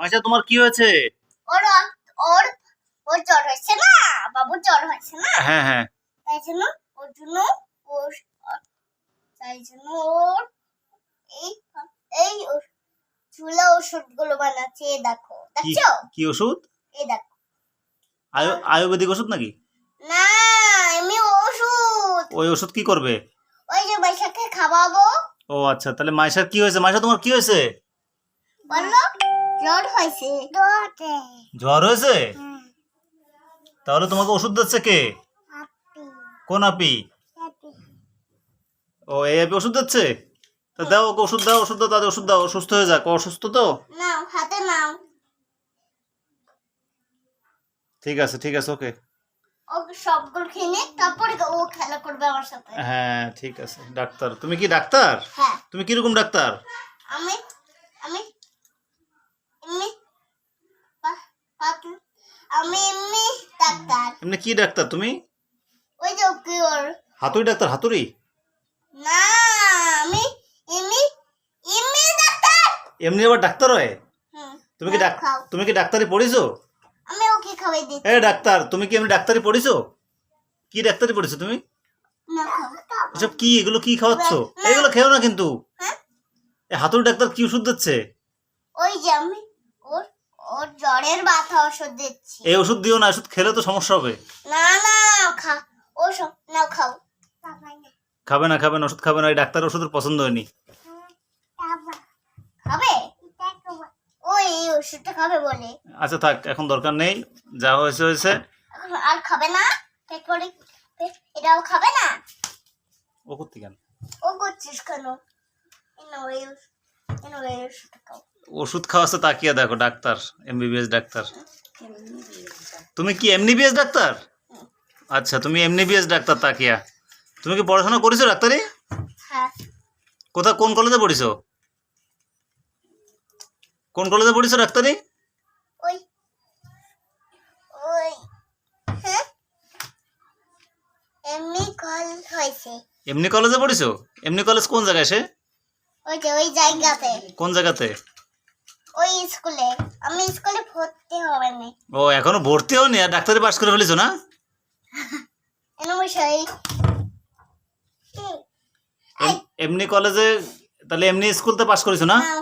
মাইশা তোমার কি হয়েছে? ওর ওর ওর জ্বর হয়েছে না? বাবুর জ্বর হয়েছে না? হ্যাঁ হ্যাঁ। তাই জন্য ওর জন্য ওর তাই জন্য ওর এই এই চুলা ওষুধগুলো বানাচ্ছে দেখো। দেখছ? কি ওষুধ? এই দেখো। আয়ু আয়ুর্বেদিক ওষুধ নাকি? না এমনি ওষুধ। ওই ওষুধ কি করবে? ওই যে বৈশাখে খাওয়াবো। ও আচ্ছা তাহলে মাইশার কি হয়েছে? মাইশা তোমার কি হয়েছে? বলল জ্বর হয়েছে। জ্বর হয়েছে? তাহলে তোমাকে ওষুধ দিচ্ছে কে? কোন আপি? ও এই আপি ওষুধ দিচ্ছে? তা দাও ওকে ওষুধ দাও ওষুধ দাও তাদের ওষুধ দাও সুস্থ হয়ে যাক। অসুস্থ তো? নাও হাতে নাও। ঠিক আছে ঠিক আছে ওকে। সবগুলো খেয়ে তারপরে ও খেলা করবে আমার সাথে। হ্যাঁ ঠিক আছে ডাক্তার। তুমি কি ডাক্তার? হ্যাঁ। তুমি কীরকম ডাক্তার? আমি আমি আমি ডাক্তার। এমনি কি ডাক্তার তুমি? ওই যে ওকে হাতুড়ি ডাক্তার হাতুড়ি? না আমি এমনি এমনি ডাক্তার। এমনি আবার ডাক্তার হয়? তুমি কি তুমি কি ডাক্তারি পড়িছো? আমি ওকে খাওয়াই দিচ্ছি। এ ডাক্তার তুমি কি এমনি ডাক্তারি পড়িছো? কি ডাক্তারি পড়িছো তুমি? এসব কি এগুলো কি খাওয়াচ্ছ? এগুলো খেও না কিন্তু। হ্যাঁ? এ হাতুড়ি ডাক্তার কি ওষুধ দিচ্ছে? ওই যে আমি ওর জ্বরের ব্যথা ওষুধ দিচ্ছি। এই ওষুধ দিও না ওষুধ খেলে তো সমস্যা হবে। না না খা ও সব নাও খাও। খাবে না খাবে না ওষুধ খাবে না এই ডাক্তার ওষুধের পছন্দ হয়নি। খাবে? ও এই ওষুধটা খাবে বলে। আচ্ছা থাক এখন দরকার নেই যা হয়েছে হয়েছে। আর খাবে না? পেট করে এটাও খাবে না? ও করতে কেন? ও করছিস কেন? এনো এই এনো এই ওষুধটা খাও। ওষুধ খাওয়াচ্ছে তাকিয়ে দেখো ডাক্তার এমবিবিএস ডাক্তার। তুমি কি এমনিবিএস ডাক্তার? আচ্ছা তুমি এমনিবিএস ডাক্তার তাকিয়া। তুমি কি পড়াশোনা করেছ ডাক্তারি? হ্যাঁ। কোথা কোন কলেজে পড়িছো? কোন কলেজে পড়িছো ডাক্তারি? ওই ওই হ্যাঁ। এমনি এমনি কলেজে পড়িছো? এমনি কলেজ কোন জায়গায় সে? ওই যে ওই জায়গাতে। কোন জায়গাতে? ওই স্কুলে। আমি স্কুলে ভর্তি হবে না ও এখনও ভর্তি হওনি আর ডাক্তারি পাস করে ফেলেছো না? এমনি কলেজে তাহলে এমনি স্কুলতে পাস করেছ না? নাও